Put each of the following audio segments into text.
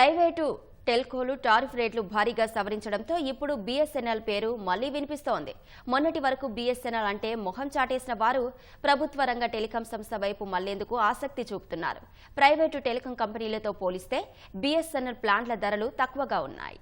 Private టెల్కోలు tariff రేట్లు భారీగా సవరించడంతో ఇప్పుడు బీఎస్ఎన్ఎల్ పేరు మళ్ళీ వినిపిస్తోంది. మొన్నటి వరకు బీఎస్ఎన్ఎల్ అంటే మొహం చాటేసిన వారు ప్రభుత్వ రంగ టెలికాం సంస్థ వైపు మళ్ళేందుకు ఆసక్తి చూపుతున్నారు. ప్రైవేటు టెలికాం కంపెనీలతో పోలిస్తే బీఎస్ఎన్ఎల్ ప్లాన్ల ధరలు తక్కువగా ఉన్నాయి.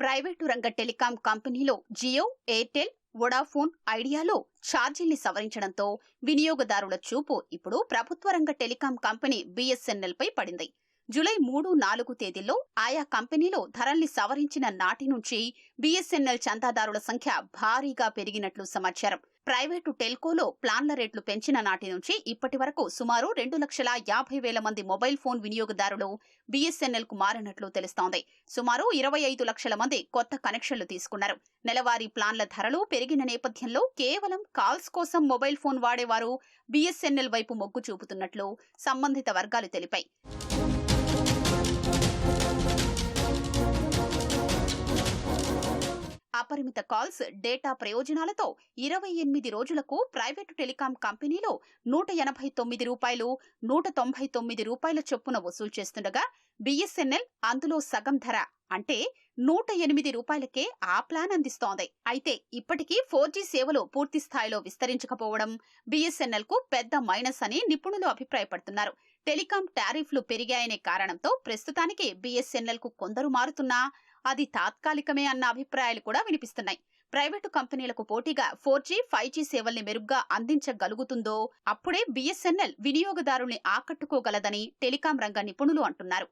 ప్రైవేటు రంగ టెలికాం కంపెనీలో జియో ఎయిర్టెల్ వొడాఫోన్ ఐడియాలో ఛార్జీల్ని సవరించడంతో వినియోగదారుల చూపు ఇప్పుడు ప్రభుత్వ రంగ టెలికాం కంపెనీ బీఎస్ఎన్ఎల్ పై పడింది. జూలై మూడు నాలుగు తేదీల్లో ఆయా కంపెనీలో ధరల్ని సవరించిన నాటి నుంచి బీఎస్ఎన్ఎల్ చందాదారుల సంఖ్య భారీగా పెరిగినట్లు సమాచారం. ప్రైవేటు టెల్కోలో ప్లాన్ల రేట్లు పెంచిన నాటి నుంచి ఇప్పటి వరకు సుమారు రెండు లక్షల యాభై వేల మంది మొబైల్ ఫోన్ వినియోగదారులు బీఎస్ఎన్ఎల్కు మారినట్లు తెలుస్తోంది. సుమారు ఇరవై ఐదు లక్షల మంది కొత్త కనెక్షన్లు తీసుకున్నారు. నెలవారీ ప్లాన్ల ధరలు పెరిగిన నేపథ్యంలో కేవలం కాల్స్ కోసం మొబైల్ ఫోన్ వాడేవారు బీఎస్ఎన్ఎల్ వైపు మొగ్గు చూపుతున్నట్లు సంబంధిత వర్గాలు తెలిపాయి. అపరిమిత కాల్స్ డేటా ప్రయోజనాలతో ఇరవై ఎనిమిది రోజులకు ప్రైవేటు టెలికాం కంపెనీలో నూట ఎనభై తొమ్మిది రూపాయలు నూట తొంభై తొమ్మిది రూపాయల చొప్పున వసూలు చేస్తుండగా బిఎస్ఎన్ఎల్ అందులో సగం ధర అంటే నూట ఎనిమిది రూపాయలకే ఆ ప్లాన్ అందిస్తోంది. అయితే ఇప్పటికీ ఫోర్ జీ సేవలు పూర్తి స్థాయిలో విస్తరించకపోవడం బిఎస్ఎన్ఎల్కు పెద్ద మైనస్ అని నిపుణులు అభిప్రాయపడుతున్నారు. టెలికాం టారిఫ్లు పెరిగాయనే కారణంతో ప్రస్తుతానికి బిఎస్ఎన్ఎల్కు కొందరు మారుతున్నా అది తాత్కాలికమే అన్న అభిప్రాయాలు కూడా వినిపిస్తున్నాయి. ప్రైవేటు కంపెనీలకు పోటీగా ఫోర్ జీ ఫైవ్ జీ సేవల్ని మెరుగ్గా అందించగలుగుతుందో అప్పుడే బిఎస్ఎన్ఎల్ వినియోగదారుల్ని ఆకట్టుకోగలదని టెలికాం రంగ నిపుణులు అంటున్నారు.